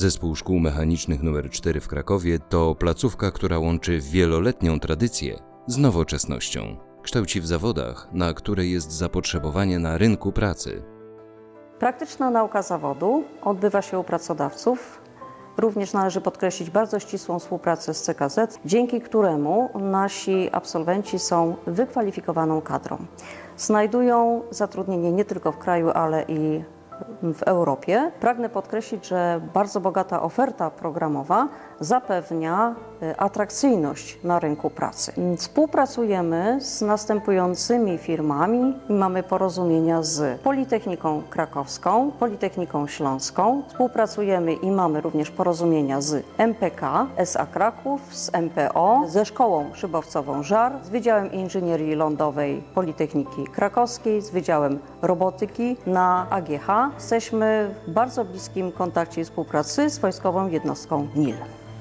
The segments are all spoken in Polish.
Zespół Szkół Mechanicznych nr 4 w Krakowie to placówka, która łączy wieloletnią tradycję z nowoczesnością. Kształci w zawodach, na które jest zapotrzebowanie na rynku pracy. Praktyczna nauka zawodu odbywa się u pracodawców. Również należy podkreślić bardzo ścisłą współpracę z CKZ, dzięki któremu nasi absolwenci są wykwalifikowaną kadrą. Znajdują zatrudnienie nie tylko w kraju, ale i w Europie. Pragnę podkreślić, że bardzo bogata oferta programowa zapewnia e, atrakcyjność na rynku pracy. Współpracujemy z następującymi firmami i mamy porozumienia z Politechniką Krakowską, Politechniką Śląską. Współpracujemy i mamy również porozumienia z MPK, SA Kraków, z MPO, ze Szkołą Szybowcową Żar, z Wydziałem Inżynierii Lądowej Politechniki Krakowskiej, z Wydziałem Robotyki na AGH. Jesteśmy w bardzo bliskim kontakcie i współpracy z Wojskową Jednostką NIL.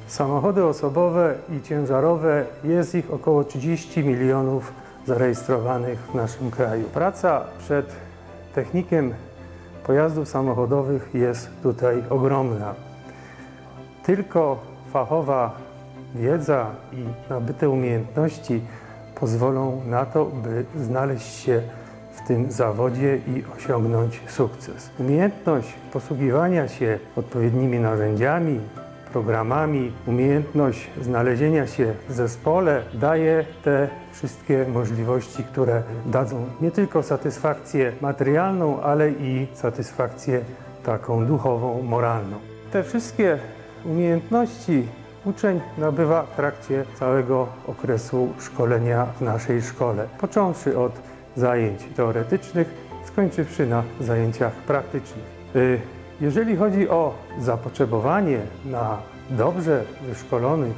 Samochody osobowe i ciężarowe jest ich około 30 milionów zarejestrowanych w naszym kraju. Praca przed technikiem pojazdów samochodowych jest tutaj ogromna. Tylko fachowa wiedza i nabyte umiejętności pozwolą na to, by znaleźć się w tym zawodzie i osiągnąć sukces. Umiejętność posługiwania się odpowiednimi narzędziami, programami, umiejętność znalezienia się w zespole daje te wszystkie możliwości, które dadzą nie tylko satysfakcję materialną, ale i satysfakcję taką duchową, moralną. Te wszystkie umiejętności uczeń nabywa w trakcie całego okresu szkolenia w naszej szkole, począwszy od zajęć teoretycznych, skończywszy na zajęciach praktycznych. Y, Jeżeli chodzi o zapotrzebowanie na dobrze wyszkolonych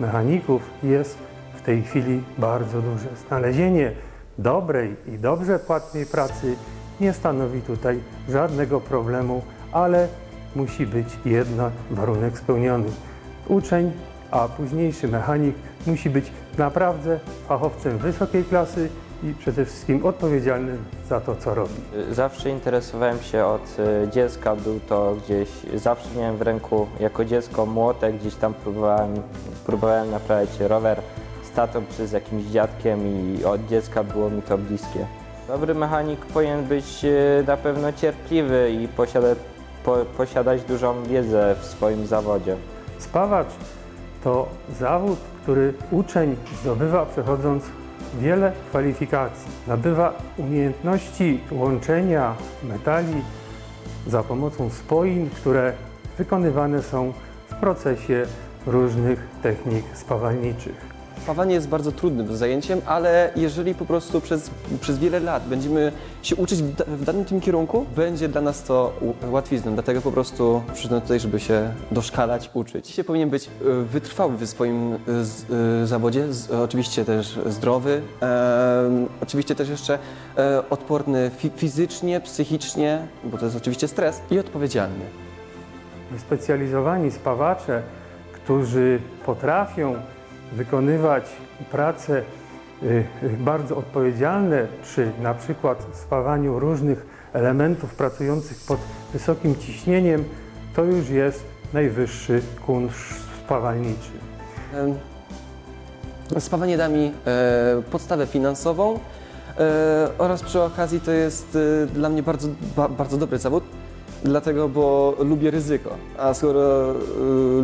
mechaników, jest w tej chwili bardzo duże. Znalezienie dobrej i dobrze płatnej pracy nie stanowi tutaj żadnego problemu, ale musi być jednak warunek spełniony. Uczeń, a późniejszy mechanik musi być naprawdę fachowcem wysokiej klasy i przede wszystkim odpowiedzialnym za to, co robi. Zawsze interesowałem się od e, dziecka, był to gdzieś, zawsze miałem w ręku jako dziecko młotek, gdzieś tam próbowałem, próbowałem naprawiać rower z tatą czy z jakimś dziadkiem i od dziecka było mi to bliskie. Dobry mechanik powinien być e, na pewno cierpliwy i posiada, po, posiadać dużą wiedzę w swoim zawodzie. Spawacz to zawód, który uczeń zdobywa przechodząc wiele kwalifikacji. Nabywa umiejętności łączenia metali za pomocą spoin, które wykonywane są w procesie różnych technik spawalniczych. Spawanie jest bardzo trudnym zajęciem, ale jeżeli po prostu przez, przez wiele lat będziemy się uczyć w, da, w danym tym kierunku, będzie dla nas to łatwizną. Dlatego po prostu przyszedłem tutaj, żeby się doszkalać, uczyć. Dzisiaj powinien być e, wytrwały w swoim e, z, e, zawodzie, z, oczywiście też zdrowy, e, oczywiście też jeszcze e, odporny fi, fizycznie, psychicznie, bo to jest oczywiście stres i odpowiedzialny. Wyspecjalizowani spawacze, którzy potrafią wykonywać prace y, y, bardzo odpowiedzialne przy na przykład spawaniu różnych elementów pracujących pod wysokim ciśnieniem, to już jest najwyższy kunszt spawalniczy. Spawanie da mi e, podstawę finansową e, oraz przy okazji to jest e, dla mnie bardzo, ba, bardzo dobry zawód, dlatego, bo lubię ryzyko. A skoro e,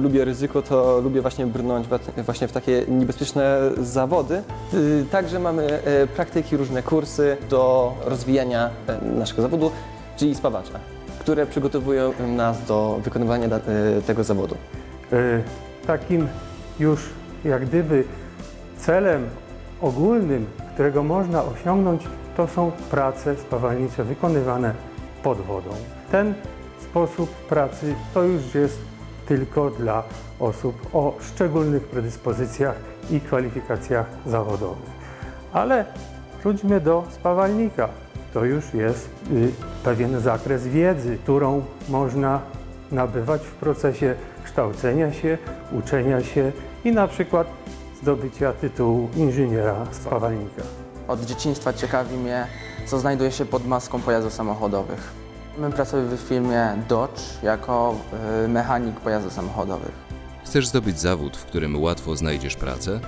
lubię ryzyko, to lubię właśnie brnąć właśnie w takie niebezpieczne zawody. E, Także mamy e, praktyki, różne kursy do rozwijania e, naszego zawodu, czyli spawacza, które przygotowują nas do wykonywania e, tego zawodu. Y, Takim już jak gdyby celem ogólnym, którego można osiągnąć, to są prace spawalnicze wykonywane pod wodą. Ten sposób pracy to już jest tylko dla osób o szczególnych predyspozycjach i kwalifikacjach zawodowych. Ale wróćmy do spawalnika. To już jest y, pewien zakres wiedzy, którą można nabywać w procesie kształcenia się, uczenia się i na przykład zdobycia tytułu inżyniera spawalnika. Od dzieciństwa ciekawi mnie, co znajduje się pod maską pojazdów samochodowych. My pracujemy w firmie Dodge jako y, mechanik pojazdów samochodowych. Chcesz zdobyć zawód, w którym łatwo znajdziesz pracę?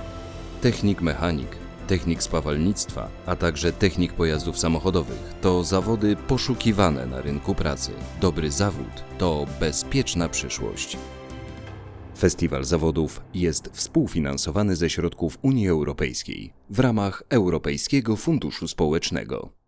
Technik mechanik, technik spawalnictwa, a także technik pojazdów samochodowych to zawody poszukiwane na rynku pracy. Dobry zawód to bezpieczna przyszłość. Festiwal Zawodów jest współfinansowany ze środków Unii Europejskiej w ramach Europejskiego Funduszu Społecznego.